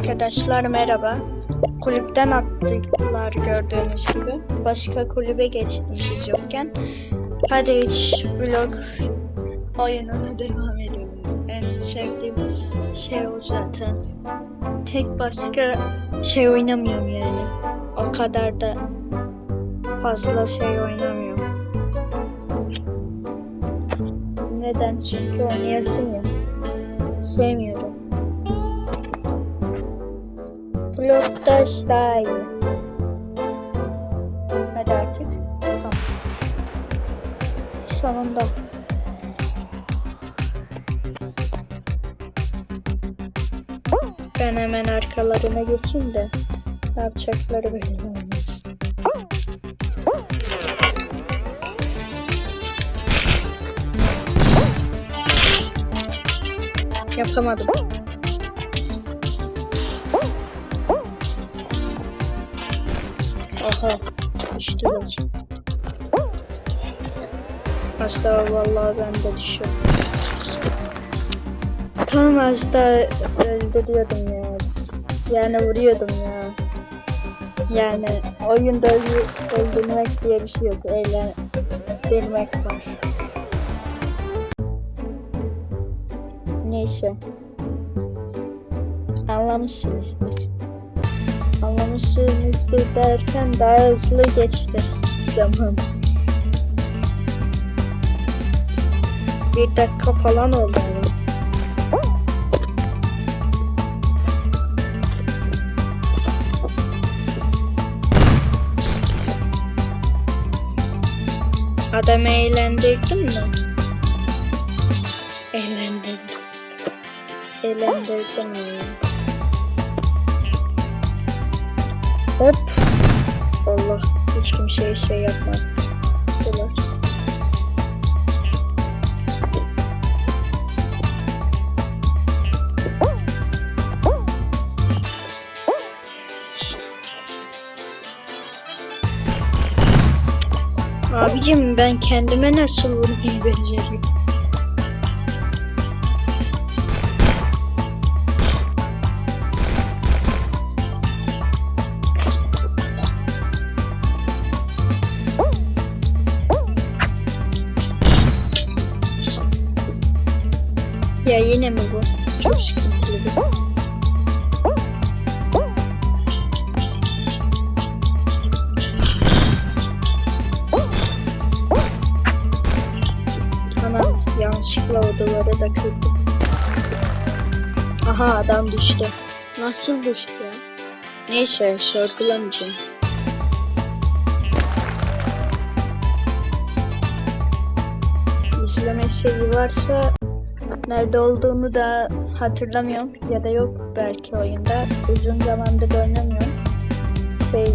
Arkadaşlar merhaba. Kulüpten attılar gördüğünüz gibi. Başka kulübe geçtim siz yokken. Hadi hiç vlog oyununa devam edelim. En sevdiğim şey o zaten. Tek başka şey oynamıyorum yani. O kadar da fazla şey oynamıyorum. Neden? Çünkü oynayasın ya. Sevmiyorum. Bloktaş daha iyi. Hadi artık. Tamam. Sonunda. Ben hemen arkalarına geçeyim de ne yapacakları belli olmaz. Yapamadım. Aha. Düştüler. Az daha vallahi ben de düşüyorum. Tam daha öldürüyordum ya. Yani vuruyordum ya. Yani oyunda öldü- öldürmek diye bir şey yok. Eğlendirmek var. Neyse. Anlamışsınızdır. Anlamışsınızdır derken daha hızlı geçti zaman. Bir dakika falan oldu yani. Adamı eğlendirdin mi? Eğlendirdim. Eğlendirdim Hop. Allah hiç kimseye şey yapmaz. Dolar. Abicim ben kendime nasıl vurmayı beceriyorum? Duvarı da kırdım. Aha adam düştü. Nasıl düştü? Neyse sorgulamayacağım. İzleme şeyi varsa nerede olduğunu da hatırlamıyorum ya da yok belki oyunda. Uzun zamandır oynamıyorum. Şey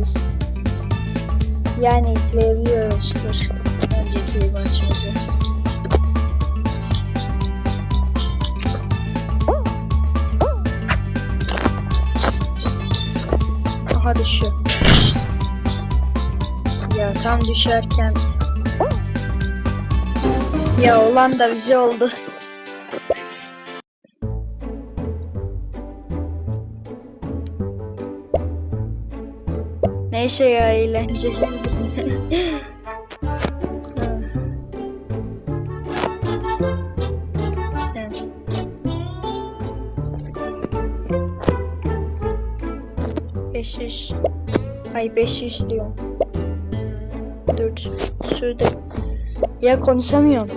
yani izleyebiliyoruzdur önceki maçımızı. Aha düşüyor. Ya tam düşerken ya olan da bize oldu. Neyse ya eğlenceli. 5 ay 5 işliyorum. 4 şurada. Ya konuşamıyorum.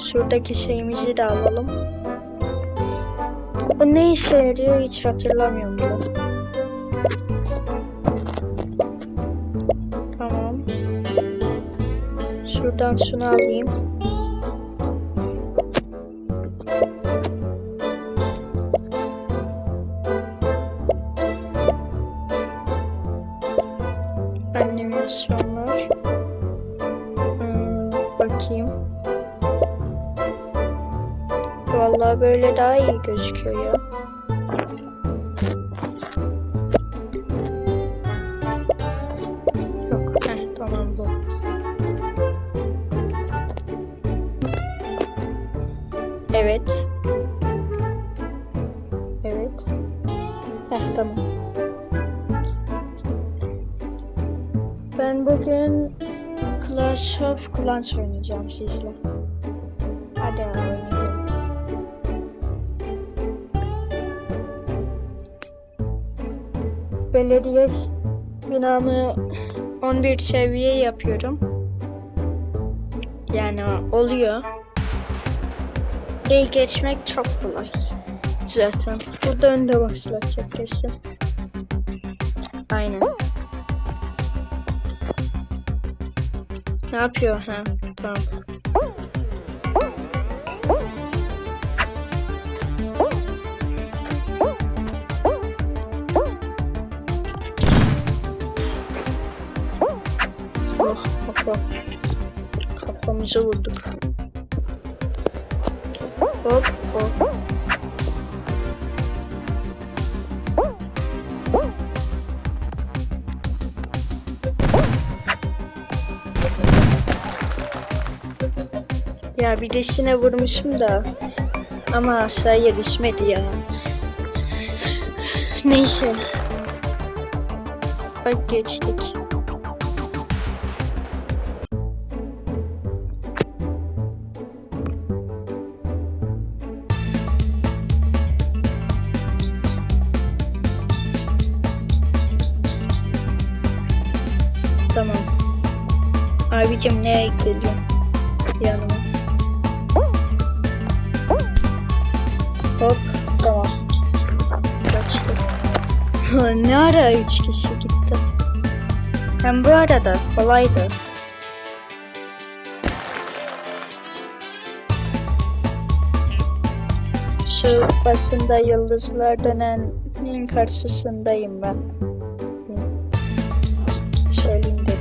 Şuradaki şeyimizi de alalım. O ne işe yarıyor hiç hatırlamıyorum bile tamam. Şuradan şunu alayım. Animasyonlar. Hmm, bakayım. Vallahi böyle daha iyi gözüküyor ya. Yok, tamam bu. Evet. Heh tamam. Bugün Clash of Clans oynayacağım sizle. Hadi oynayalım. Belediye binamı 11 seviye yapıyorum. Yani oluyor. Burayı geçmek çok kolay. Zaten burada önde başlayacak kesin. Aynen. Ne yapıyor ha? Tamam. Oh, hop, hop. Kafamıza vurduk. Hop. Ya bir desine vurmuşum da ama aşağıya düşmedi ya. Neyse. Bak geçtik. Tamam. Abicim nereye geliyorsun? Kaçtı. ne ara üç kişi gitti? Hem bu arada kolaydı. Şu başında yıldızlar dönenin karşısındayım ben. Söyleyeyim yani.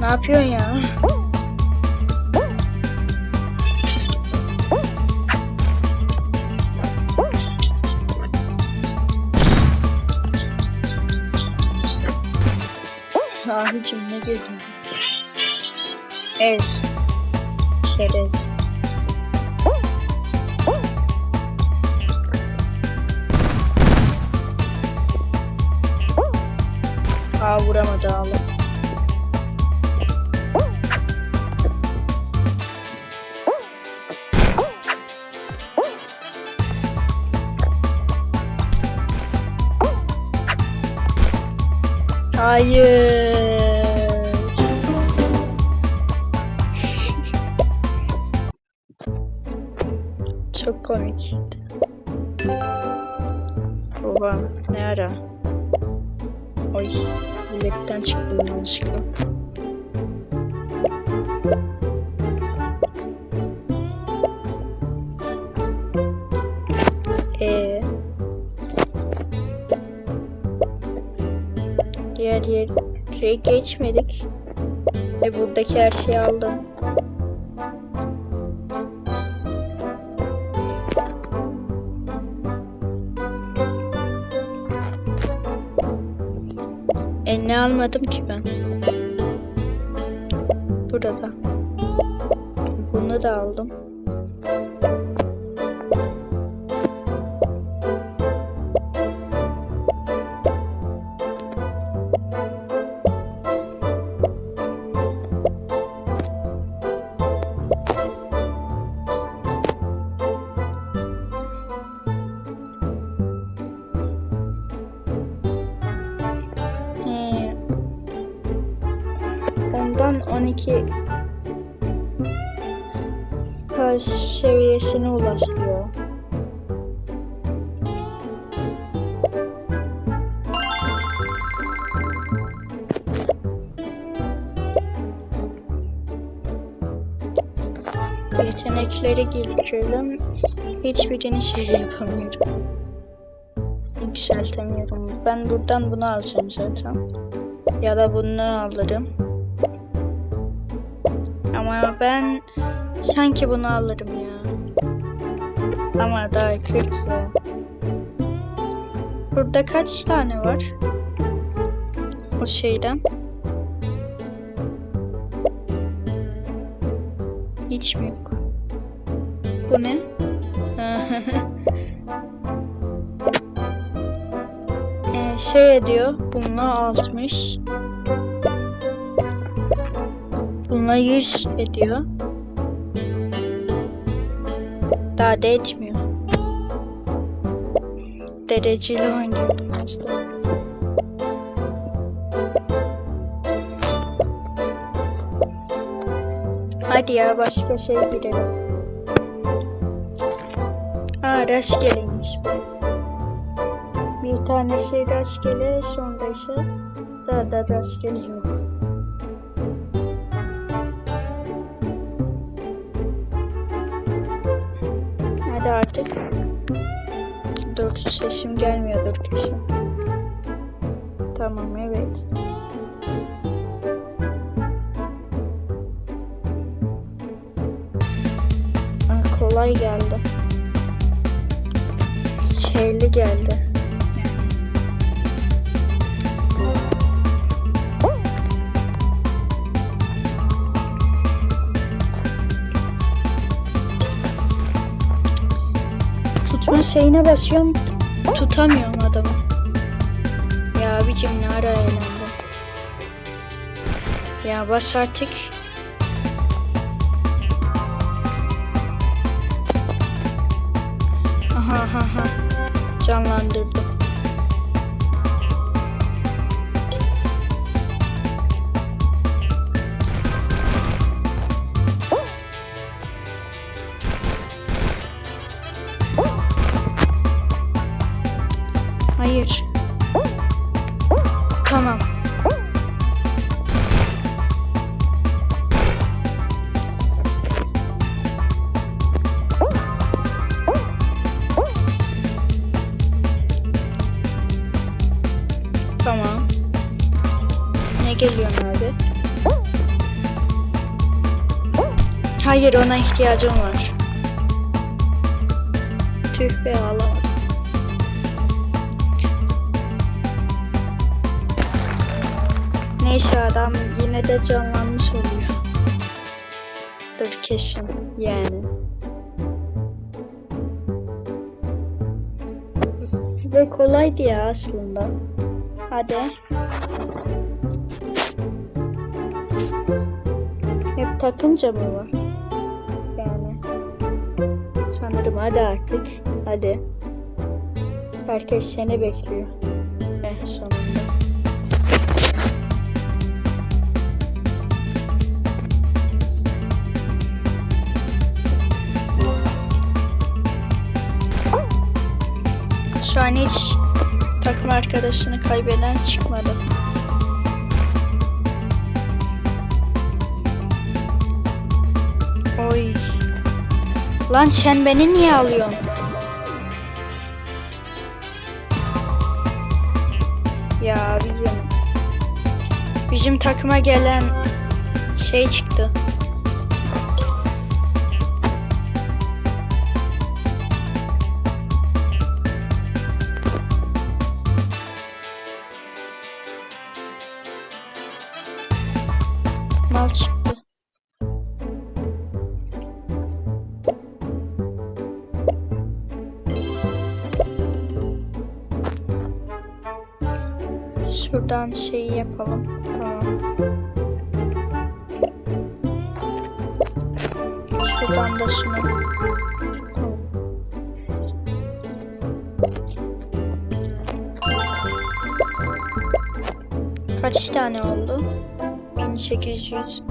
Ne yapıyorsun ya? Abicim ne dedin? Ez. Oy milletten çıktım yanlışlıkla. Ee, diğer yere geçmedik. Ve buradaki her şeyi aldım. Ne almadım ki ben? Burada. Bunu da aldım. 92 Kaç seviyesine ulaştırıyor. Yetenekleri geliştirelim. Hiçbirini şey yapamıyorum. Yükseltemiyorum. Ben buradan bunu alacağım zaten. Ya da bunu alırım. Ama ben sanki bunu alırım ya. Ama daha 40 ya. Burada kaç tane var? O şeyden. Hiç mi yok? Bu ne? ee, şey ediyor. Bununla 60. Bununla 100 ediyor. Daha da etmiyor. Dereceli oynuyordum işte. Hadi ya başka şey girelim. Ha rastgeleymiş bu. Bir tane şey rastgele sonra ise daha da rastgele yok. Artık. Dur sesim gelmiyordur kesin. Tamam evet. Kolay geldi. Şeyli geldi. Şeyine basıyorum. Tutamıyorum adamı. Ya abicim ne ara eğlendim. Ya bas artık. Aha aha aha. Canlandırdım. Hayır. Tamam. Tamam. Ne geliyor abi? Hayır ona ihtiyacım var. Tüh be alamadım. Neyse adam yine de canlanmış oluyor. Dur kesin yani. Ve kolaydı ya aslında. Hadi. Hep takınca mı var? Yani. Sanırım hadi artık. Hadi. Herkes seni bekliyor. Eh sonunda. An hiç takım arkadaşını kaybeden çıkmadı. Oy. Lan sen beni niye alıyorsun? Ya abicim. Bizim takıma gelen şey çıktı. Mal çıktı. Şuradan şeyi yapalım. Tamam. Şuradan da şunu. Kaç tane oldu? 1850.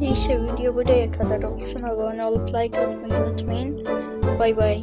Neyse video buraya kadar olsun. Abone olup like atmayı unutmayın. Bay bay.